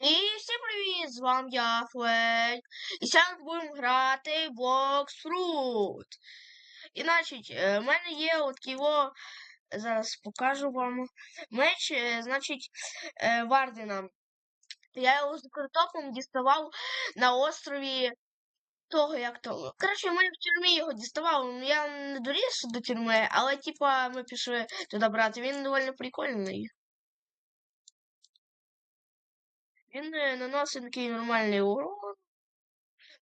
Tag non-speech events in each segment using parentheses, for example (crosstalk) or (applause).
І всім привіт! З вами я Флейк. І зараз будемо грати в Blox Fruit. І значить, е, в мене є от його. Зараз покажу вам. Меч, е, значить, е, Вардена. Я його з картофом діставав на острові того, як то. Коротше, ми в тюрмі його діставали. Ну, Я не доріс до тюрми, але типа ми пішли туди брати. Він доволі прикольний. Він наносить такий нормальний урон.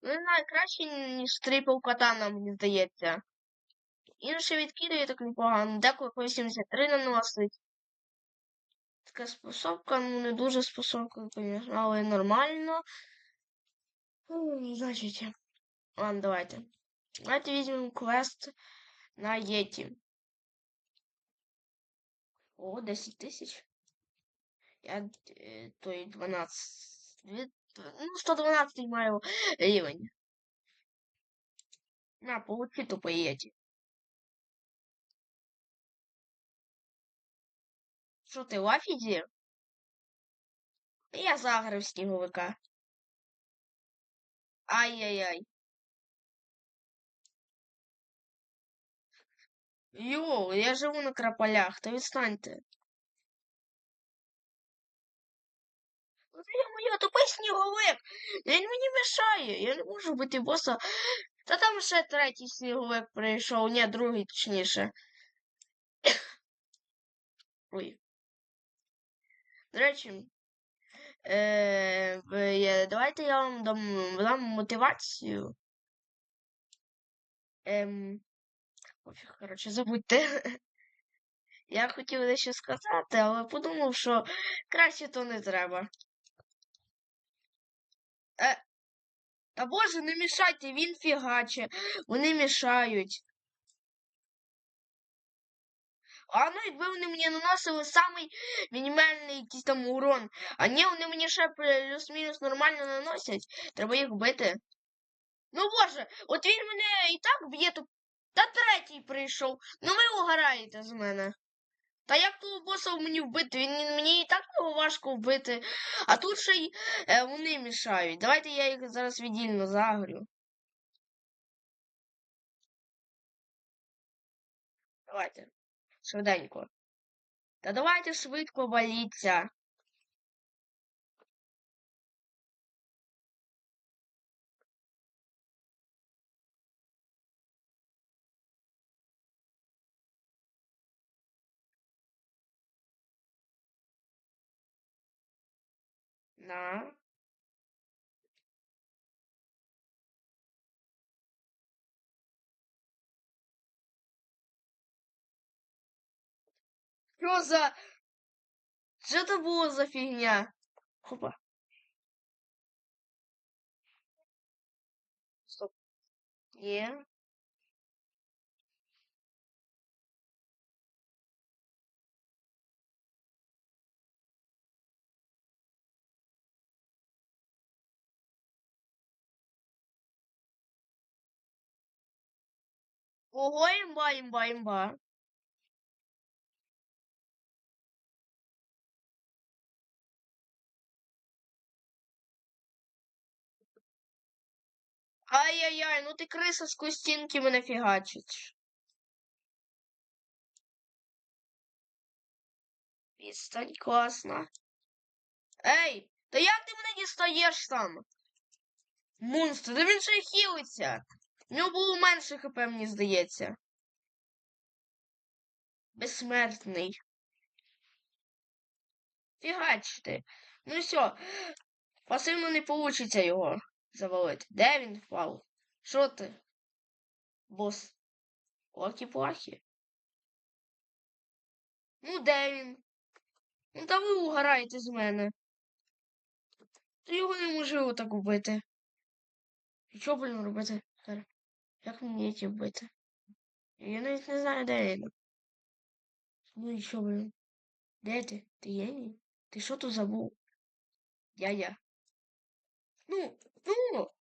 Ну, не знаю, краще, ніж трипл катана, мені здається. Інше відкидує так непогано. Деколи по 83 наносить. Така способка, ну не дуже способка, звісно, але нормально. Ну, Значить, ладно, давайте. Давайте візьмемо квест на Єті. О, 10 тисяч. Я е, той 12. Ну, 112 маю рівень. На, получи тупо Єті. Що ти в афізі? Я заграв сніговика. Ай-яй-яй. Йоу, я живу на краполях, то відстаньте. Моя тупий сніговик. Він мені мешає. Я не можу бити боса. Та там ще третій сніговик прийшов. Ні, другий точніше. (coughs) Ой. До речі, е, давайте я вам дам, дам мотивацію. Ем, пофіг, коротше, забудьте. (laughs) Я хотів дещо сказати, але подумав, що краще то не треба. Е, та боже, не мішайте, він фігаче. Вони мішають. А ну, якби вони мені наносили самий мінімальний якийсь там урон. А ні, вони мені ще плюс-мінус нормально наносять. Треба їх бити. Ну боже, от він мене і так б'є, то та третій прийшов. Ну ви угораєте з мене. Та як того боса мені вбити? Він мені і так його важко вбити. А тут ще й е, вони мішають. Давайте я їх зараз віддільно загрю. Давайте. Швиденько. Та давайте швидко валіться. На. Що за. Що це було за фігня? Хопа. Стоп. Є. Ого, імба, імба, імба. Ай-яй-яй, ну ти криса з костінки мене фігачить. Відстань класно. Ей, та як ти мене дістаєш там? Монстр, та він ще хілиться. В нього було менше хп, мені здається. Безсмертний. Фігач ти. Ну все, пасивно не получиться його завалити. Де він впав? Що ти? Бос. Лакі-плахі. Ну, де він? Ну, та ви угораєте з мене. Та його неможливо так вбити. І що, блін, робити? Як мені ті вбити? Я навіть не знаю, де він. Ну і що, блін? Де ти? Ти є ні? Ти тут забув? Я я. Ну, ну.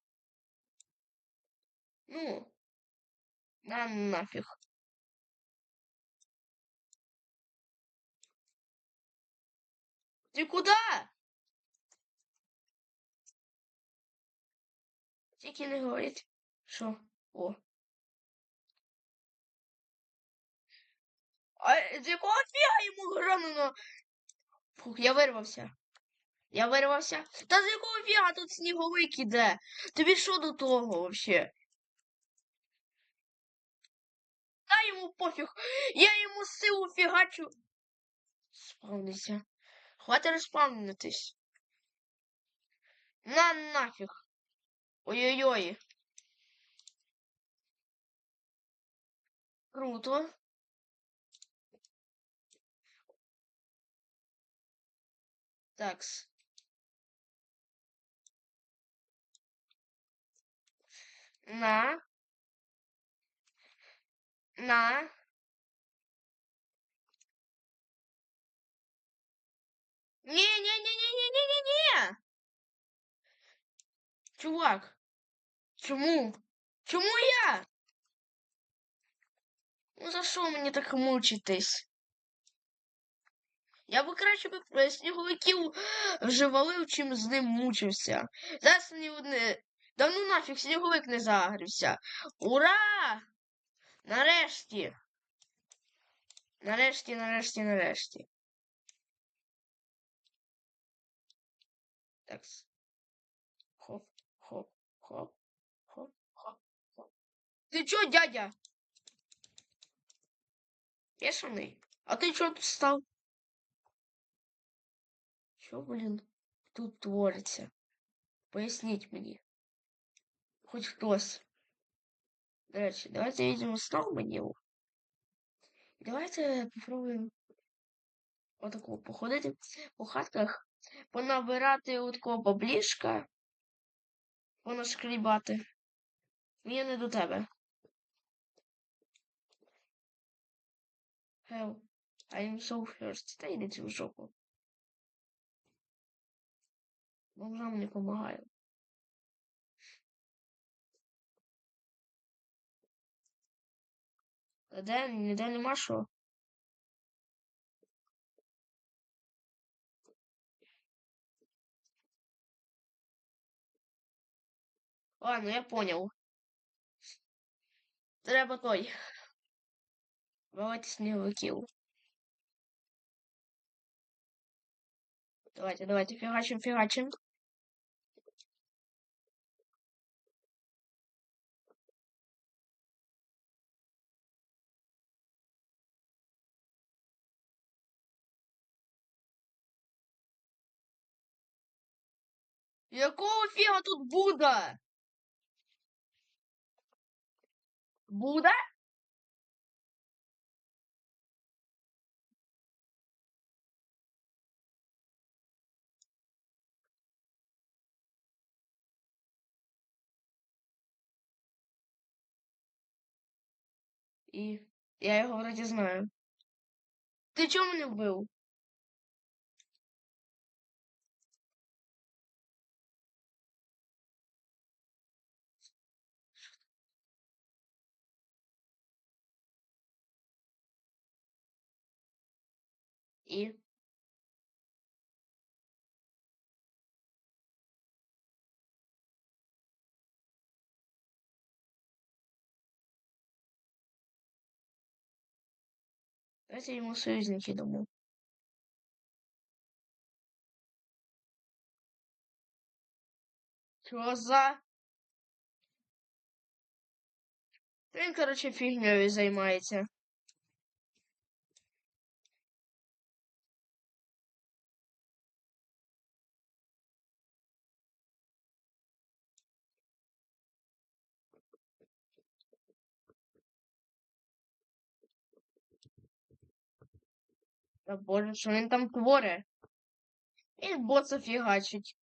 Ну. На нафіг. Ти куди? Тільки не говорить, що о. А з якого фіга йому громено? Фух, я вирвався. Я вирвався. Та з якого фіга тут сніговик іде? Тобі що до того вообще? Та йому пофіг. Я йому силу фігачу. Спавнися. Хватить розпавнитись. На нафіг. Ой-ой-ой. Круто. Такс. На. На. Не-не-не-не-не-не-не-не! Чувак. Чому? Чому я? Ну за що мені так мучитись? Я би краще б сніговиків вже валив, чим з ним мучився. Зараз ні одне. Да ну нафіг сніговик не загрився. Ура! Нарешті. Нарешті, нарешті, нарешті. Так. Хоп, хоп, хоп, хоп, хоп, хоп. Ти чо, дядя? Бешеный? А ты чё тут стал? Що, блін, тут твориться? Поясніть мені. Хоч хтось. До речі, давайте візьмемо знову меню. І давайте попробуємо отако походити по хатках, понабирати отакого баблішка, понашкрібати. Мені не до тебе. Hell, I am so thirsty. Та йди цю жопу. Бомжам не помагаю. Де, ніде нема що. Ладно, я понял. Треба той. Давайте сніговиків. Давайте, давайте, фігачим, фігачим. Якого фіга тут буде? Буде? І я його вроді знаю. Ти чому мене вбив? І. Давайте ему союзники думаю. Що за? Він, короче, фігньою займається. Боже, що він там творить? Він боса фігачить.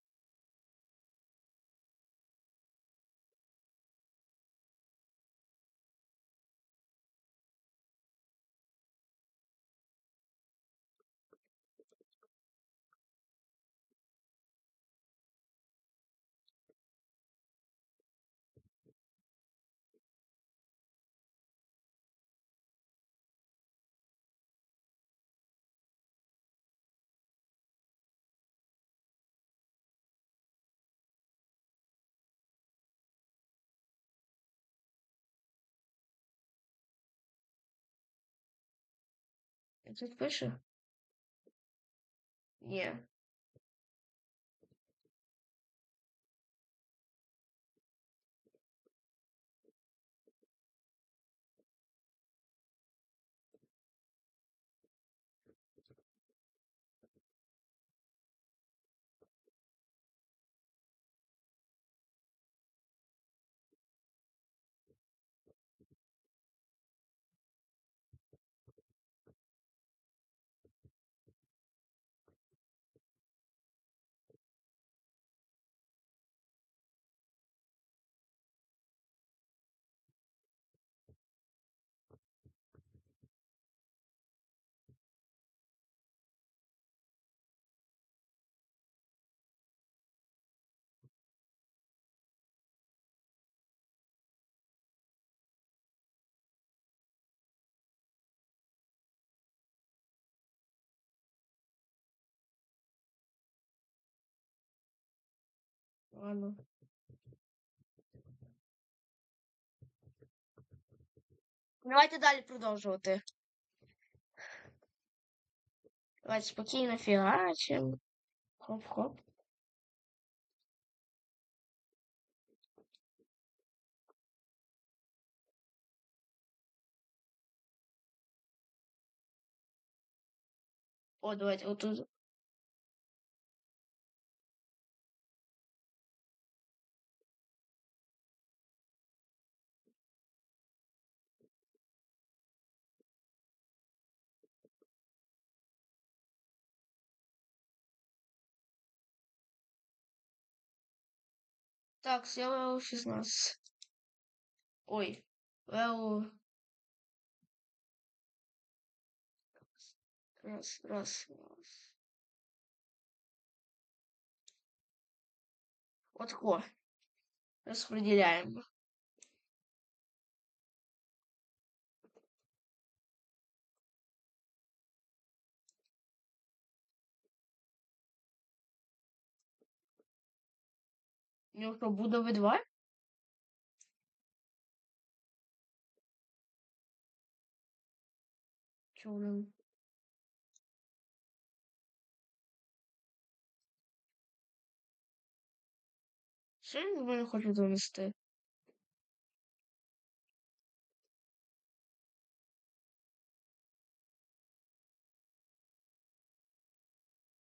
Тут пише? Ні. Ладно. Давайте далі продовжувати. Давайте спокійно фігачимо. Хоп-хоп. О, давайте отут. Так, я левел 16. Ой, левел... Раз, раз, раз. Вот ко. Распределяем. Нього що, буде 2 Чого? Що він мене хоче донести?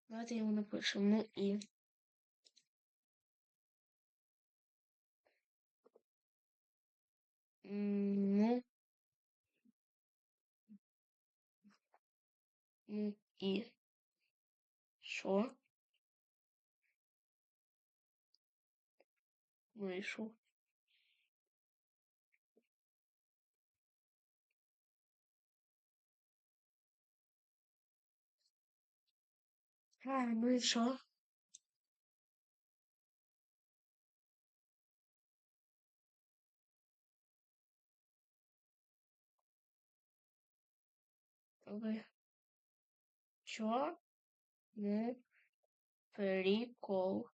Давайте йому напишемо. Ну і. Ну. І. Що? Що? А, ну і що? Чё? Ну, прикол.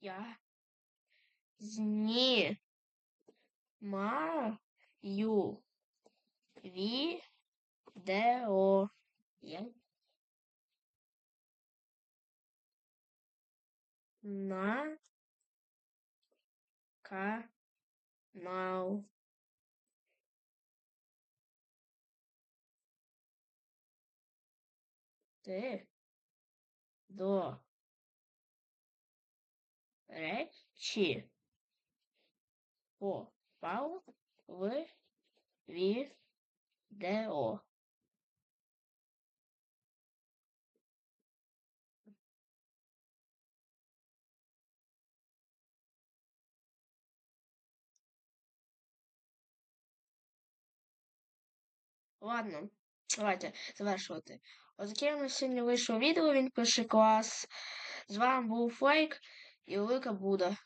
Я знімаю відео. Я на канал. Ти до речі попав Ладно, давайте завершувати. Ось таке у нас сьогодні вийшло відео. Він пише клас. З вами був Фейк і Велика Буда.